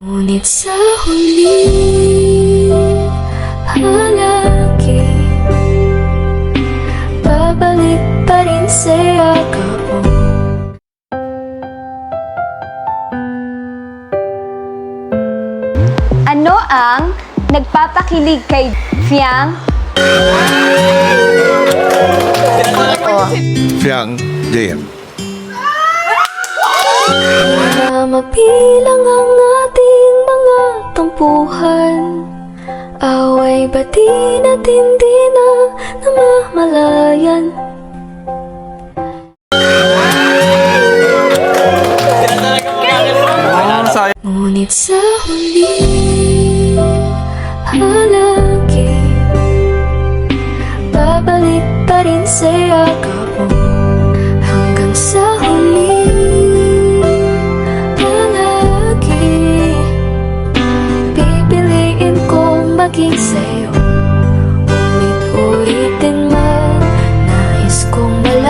Ngunit sa huli Palagi Babalik pa rin sa yakap mo Ano ang nagpapakilig kay Fiang? Fiang JM. Mapilang ang tampuhan Away bati na't hindi na namamalayan? Ngunit sa huli Palagi Babalik pa rin sa yakap aking sayo. Ulit-ulitin man Nais kong malaman